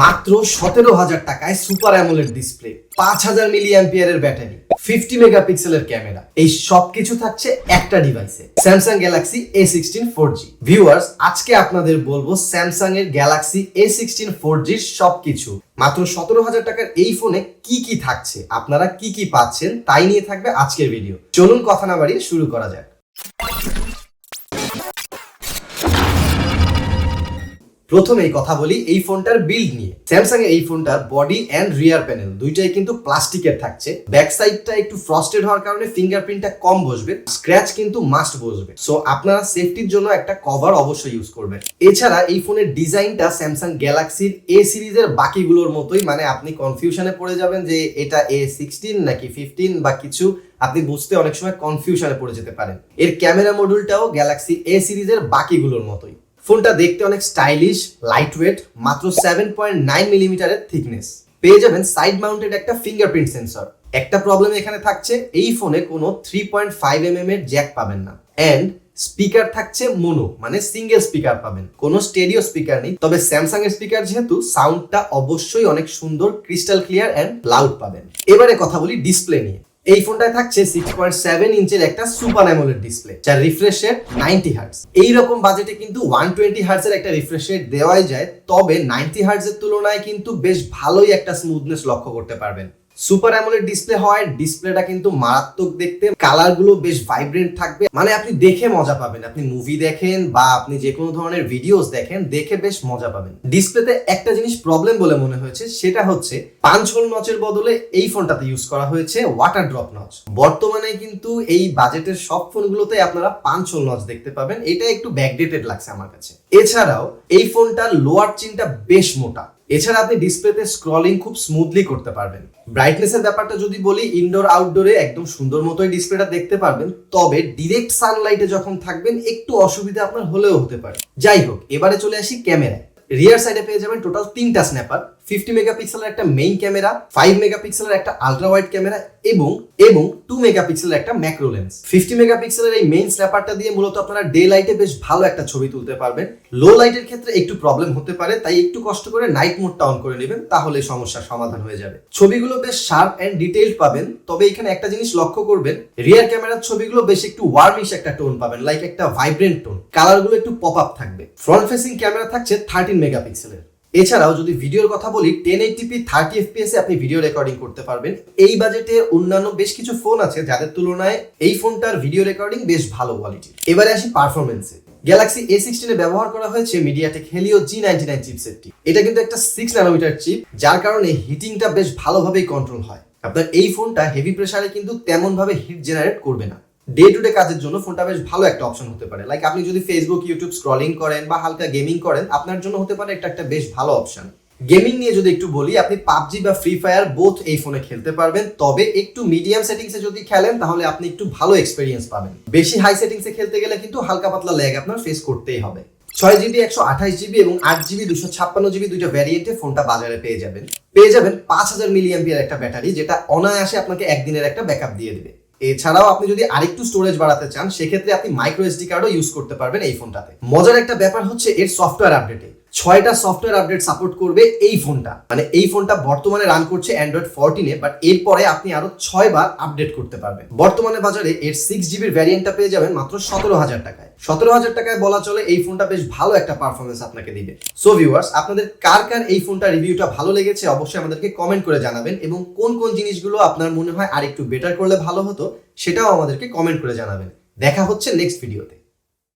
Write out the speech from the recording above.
মাত্র সতেরো হাজার টাকায় সুপার অ্যামোলেড ডিসপ্লে, পাঁচ হাজার মিলি অ্যাম্পিয়ারের ব্যাটারি ফিফটি মেগাপিক্সেলের ক্যামেরা। এই সব কিছু থাকছে একটা ডিভাইসে Samsung Galaxy A sixteen four G viewers আজকে আপনাদের বলব স্যামসাং এর গ্যালাক্সি এ সিক্সটিন ফোর জির সবকিছু। মাত্র সতেরো হাজার টাকার এই ফোনে কি কি থাকছে, আপনারা কি কি পাচ্ছেন, তাই নিয়ে থাকবে আজকের ভিডিও চলুন কথা না বাড়িয়ে শুরু করা যাক। প্রথমেই কথা বলি, এই ফোনটার বিল্ড নিয়ে। স্যামসাং এই ফোনটার বডি অ্যান্ড রিয়ার প্যানেল দুইটাই কিন্তু প্লাস্টিকের থাকছে। ব্যাক সাইডটা একটু ফ্রস্টেড হওয়ার কারণে ফিঙ্গারপ্রিন্টটা কম বসবে স্ক্র্যাচ কিন্তু মাস্ট বসবে। সো আপনারা সেফটির জন্য একটা কভার অবশ্যই ইউজ করবেন। এছাড়া এই ফোনের ডিজাইনটা স্যামসাং গ্যালাক্সির এ সিরিজের বাকিগুলোর মতোই মানে আপনি কনফিউশনে পড়ে যাবেন যে এটা এ সিক্সটিন নাকি ফিফটিন বা কিছু, আপনি বুঝতে অনেক সময় কনফিউশনে পড়ে যেতে পারেন। এর ক্যামেরা মডিউলটাও গ্যালাক্সি এ সিরিজের বাকিগুলোর মতোই। ফোনটা দেখতে অনেক স্টাইলিশ লাইট ওয়েট মাত্র সেভেন পয়েন্ট নাইন মিলিমিটারের থিকনেস পেয়ে যাবেন সাইড মাউন্টেড একটা ফিঙ্গারপ্রিন্ট সেন্সর একটা প্রবলেম এখানে থাকছে, এই ফোনে কোনো three point five M M এর জ্যাক পাবেন না। অ্যান্ড স্পিকার থাকছে মোনো মানে সিঙ্গেল স্পিকার পাবেন। কোনো স্টেডিও স্পিকার নেই, তবে স্যামসাং এর স্পিকার যেহেতু সাউন্ডটা অবশ্যই অনেক সুন্দর ক্রিস্টাল ক্লিয়ার অ্যান্ড লাউড পাবেন। এবারে কথা বলি ডিসপ্লে নিয়ে। এই ফোনটায় থাকছে সিক্স পয়েন্ট সেভেন ইঞ্চের একটা সুপার অ্যামোলেড ডিসপ্লে যার রিফ্রেশ রেট নাইনটি হার্টস এইরকম বাজেটে কিন্তু ওয়ান টোয়েন্টি হার্টসের একটা রিফ্রেশ রেট দেওয়াই যায়, তবে নাইনটি হার্টসের তুলনায় কিন্তু বেশ ভালোই একটা স্মুথনেস লক্ষ্য করতে পারবেন। সুপার অ্যামোলেড ডিসপ্লে হয় ডিসপ্লেটা কিন্তু মারাত্মক দেখতে কালারগুলো বেশ ভাইব্রেন্ট থাকবে। মানে আপনি দেখে মজা পাবেন। আপনি মুভি দেখেন বা আপনি যে কোনো ধরনের ভিডিওস দেখেন, দেখে বেশ মজা পাবেন। ডিসপ্লেতে একটা জিনিস প্রবলেম বলে মনে হয়েছে, সেটা হচ্ছে পাঁচ হোল নচের বদলে এই ফোনটাতে ইউজ করা হয়েছে ওয়াটার ড্রপ নচ বর্তমানে কিন্তু এই বাজেটের সব ফোনগুলোতে আপনারা পাঁচ হোল নচ দেখতে পাবেন। এটা একটু ব্যাকডেটেড লাগছে আমার কাছে। এছাড়াও এই ফোনটার লোয়ার চিনটা বেশ মোটা। এছাড়া আপনি ডিসপ্লেতে স্ক্রলিং খুব স্মুথলি করতে পারবেন। ব্রাইটনেসের ব্যাপারটা যদি বলি ইনডোর আউটডোরে একদম সুন্দর মতোই ডিসপ্লেটা দেখতে পারবেন। তবে ডিরেক্ট সানলাইটে যখন থাকবেন, একটু অসুবিধা আপনার হলেও হতে পারে। যাই হোক, এবারে চলে আসি ক্যামেরায়। রিয়ার সাইডে পেয়ে যাবেন টোটাল তিনটা স্ন্যাপার ফিফটি মেগাপিক্সেলের একটা মেইন ক্যামেরা ফাইভ মেগাপিক্সেলের একটা আলট্রা ওয়াইড ক্যামেরা এবং এবং টু মেগাপিক্সেলের একটা ম্যাক্রো লেন্স ফিফটি মেগাপিক্সেলের এই মেইন স্ন্যাপারটা দিয়ে মূলত আপনারা ডে লাইটে বেশ ভালো একটা ছবি তুলতে পারবেন। লো লাইটের ক্ষেত্রে একটু প্রবলেম হতে পারে, তাই একটু কষ্ট করে নাইট মোডটা অন করে নেবেন, তাহলে সমস্যার সমাধান হয়ে যাবে। ছবিগুলো বেশ শার্প অ্যান্ড ডিটেইলড পাবেন, তবে এখানে একটা জিনিস লক্ষ্য করবেন রিয়ার ক্যামেরার ছবিগুলো বেশ একটু ওয়ার্মিশ একটা টোন পাবেন লাইক একটা ভাইব্রেন্ট টোন কালারগুলো একটু পপ আপ থাকবে। ফ্রন্ট ফেসিং ক্যামেরা থাকছে থার্টিন মেগাপিক্সেলের এছাড়াও যদি ভিডিওর কথা বলি ten eighty p thirty FPS এ আপনি ভিডিও রেকর্ডিং করতে পারবেন। এই বাজেটে অন্যান্য বেশ কিছু ফোন আছে, যাদের তুলনায় এই ফোনটার ভিডিও রেকর্ডিং বেশ ভালো কোয়ালিটি এবারে আসি পারফরমেন্সে গ্যালাক্সি এ সিক্সটিনে ব্যবহার করা হয়েছে MediaTek Helio G ninety nine চিপসেটটি এটা কিন্তু একটা সিক্স ন্যানোমিটার চিপ যার কারণে হিটিংটা বেশ ভালোভাবেই কন্ট্রোল হয়। আপনার এই ফোনটা হেভি প্রেসারে কিন্তু তেমন ভাবে হিট জেনারেট করবে না। ডে টু ডে কাজের জন্য ফোনটা বেশ ভালো একটা অপশন হতে পারে। লাইক আপনি যদি ফেসবুক ইউটিউব স্ক্রলিং করেন বা হালকা গেমিং করেন, আপনার জন্য হতে পারে এটা একটা বেশ ভালো অপশন গেমিং নিয়ে যদি একটু বলি, আপনি পাবজি বা ফ্রি ফায়ার বোথ এই ফোনে খেলতে পারবেন। তবে একটু মিডিয়াম সেটিংসে যদি খেলেন, তাহলে আপনি একটু ভালো এক্সপিরিয়েন্স পাবেন। বেশি হাই সেটিংসে খেলতে গেলে কিন্তু হালকা পাতলা ল্যাগ আপনার ফেস করতেই হবে। ছয় জিবি একশো আঠাশ জিবি এবং আট জিবি দুশো ছাপ্পান্ন জিবি দুইটা ভ্যারিয়েন্টে ফোনটা বাজারে পেয়ে যাবেন। পেয়ে যাবেন পাঁচ হাজার মিলিয়াম্পিয়ার একটা ব্যাটারি যেটা অনায়াসে আপনাকে একদিনের একটা ব্যাকআপ দিয়ে দেবে। এছাড়াও আপনি যদি আরেকটু স্টোরেজ বাড়াতে চান, সেক্ষেত্রে আপনি মাইক্রো এসডি কার্ডও ইউজ করতে পারবেন এই ফোনটাতে মজার একটা ব্যাপার হচ্ছে এর সফটওয়্যার আপডেটে ছয়টা সফটওয়্যার আপডেট সাপোর্ট করবে এই ফোনটা মানে এই ফোনটা বর্তমানে রান করছে অ্যান্ড্রয়েড ফোরটিনে বাট এরপরে আপনি আরও ছয় বার আপডেট করতে পারবেন। বর্তমানে বাজারে এর সিক্স জিবির ভ্যারিয়েন্টটা পেয়ে যাবেন মাত্র সতেরো হাজার টাকায়। সতেরো হাজার টাকায় বলা চলে এই ফোনটা বেশ ভালো একটা পারফরমেন্স আপনাকে দিবে। সো ভিউয়ার্স আপনাদের কার কার এই ফোনটা রিভিউটা ভালো লেগেছে অবশ্যই আমাদেরকে কমেন্ট করে জানাবেন এবং কোন কোন জিনিসগুলো আপনার মনে হয় আর একটু বেটার করলে ভালো হতো সেটাও আমাদেরকে কমেন্ট করে জানাবেন। দেখা হচ্ছে নেক্সট ভিডিওতে